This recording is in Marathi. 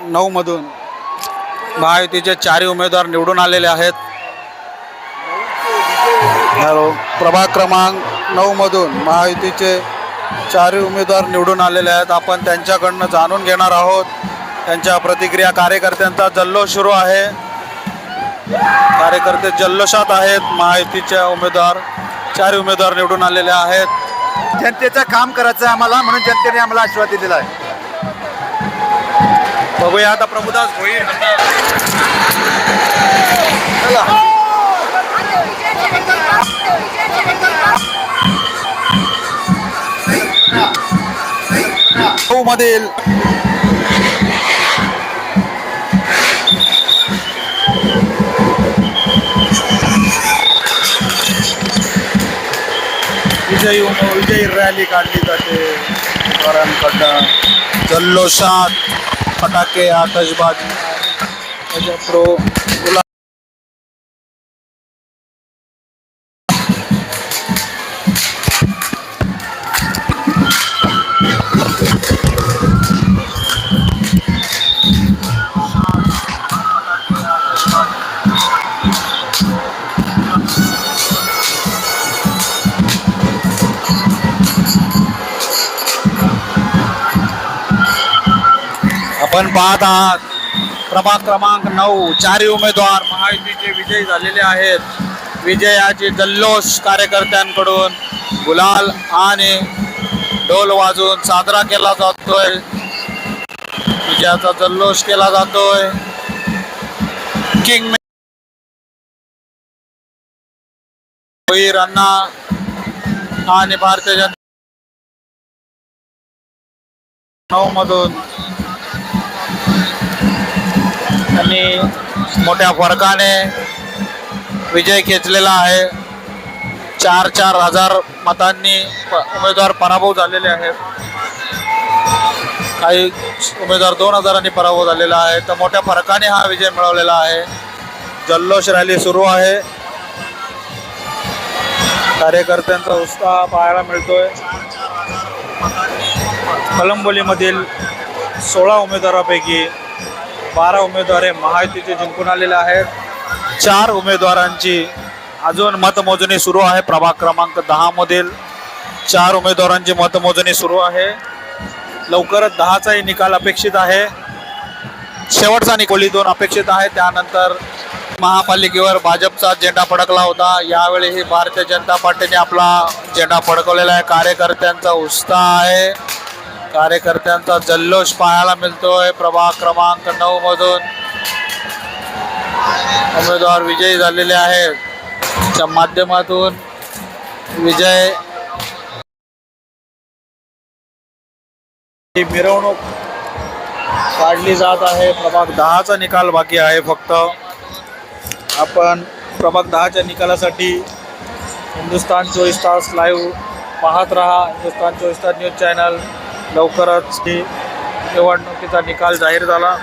नऊमधून महायुतीचे चारही उमेदवार निवडून आलेले आहेत. हॅलो प्रभाग क्रमांक नऊमधून महायुतीचे चारही उमेदवार निवडून आलेले आहेत. आपण त्यांच्याकडनं जाणून घेणार आहोत. त्यांच्या प्रतिक्रिया कार्यकर्त्यांचा जल्लोष सुरू आहे. कार्यकर्ते जल्लोषात आहेत. महायुतीच्या उमेदवार चारही उमेदवार निवडून आलेले आहेत. जनतेचं काम करायचं आहे आम्हाला म्हणून जनतेने आम्हाला आशीर्वाद दिलेला आहे. बघूया आता प्रभुदास भोईर मधील. विजयी विजयी रॅली काढली जाते. जल्लोषात. फटाके आतषबाजी प्रो गुला आपण पाहत आहात प्रभाग क्रमांक नऊ चारही उमेदवार महायुतीचे विजयी झालेले आहेत. विजयाचे जल्लोष कार्यकर्त्यांकडून गुलाल आणि ढोल वाजून साजरा केला जातोय. विजयाचा जल्लोष केला जातोय. किंग अण्णा आणि भारतीय जनता नऊ मधून त्यांनी मोठ्या फरकाने विजय खेचलेला आहे. चार चार हजार मतांनी प- उमेदवार पराभव झालेले आहेत. काही उमेदवार दोन हजारांनी पराभव झालेला आहे. तर मोठ्या फरकाने हा विजय मिळवलेला आहे. जल्लोष रॅली सुरू आहे. कार्यकर्त्यांचा उत्साह पाहायला मिळतोय. कलंबोलीमधील सोळा उमेदवारापैकी बारा उमेदवार हे महायुतीचे जिंकून आलेले आहेत. चार उमेदवारांची अजून मतमोजणी सुरू आहे. प्रभाग क्रमांक दहा मधील चार उमेदवारांची मतमोजणी सुरू आहे. लवकरच दहाचाही निकाल अपेक्षित आहे. शेवटचा निकोली दोन अपेक्षित आहे. त्यानंतर महापालिकेवर भाजपचा झेंडा फडकला होता. यावेळीही भारतीय जनता पार्टीने आपला झेंडा फडकवलेला आहे. कार्यकर्त्यांचा उत्साह आहे. कार्यकर्त्यांचा जल्लोष पाहायला मिळतोय. प्रभाग क्रमांक नऊ मधून उमेदवार विजयी झालेले आहेत. च्या माध्यमातून विजय ही मिरवणूक काढली जात आहे. प्रभाग दहाचा निकाल बाकी आहे फक्त. आपण प्रभाग दहाच्या निकालासाठी हिंदुस्तान चोवीस तास लाईव्ह पाहत रहा. हिंदुस्तान चोवीस तास न्यूज चॅनल लवकरच ही निवडणुकीचा निकाल जाहीर झाला.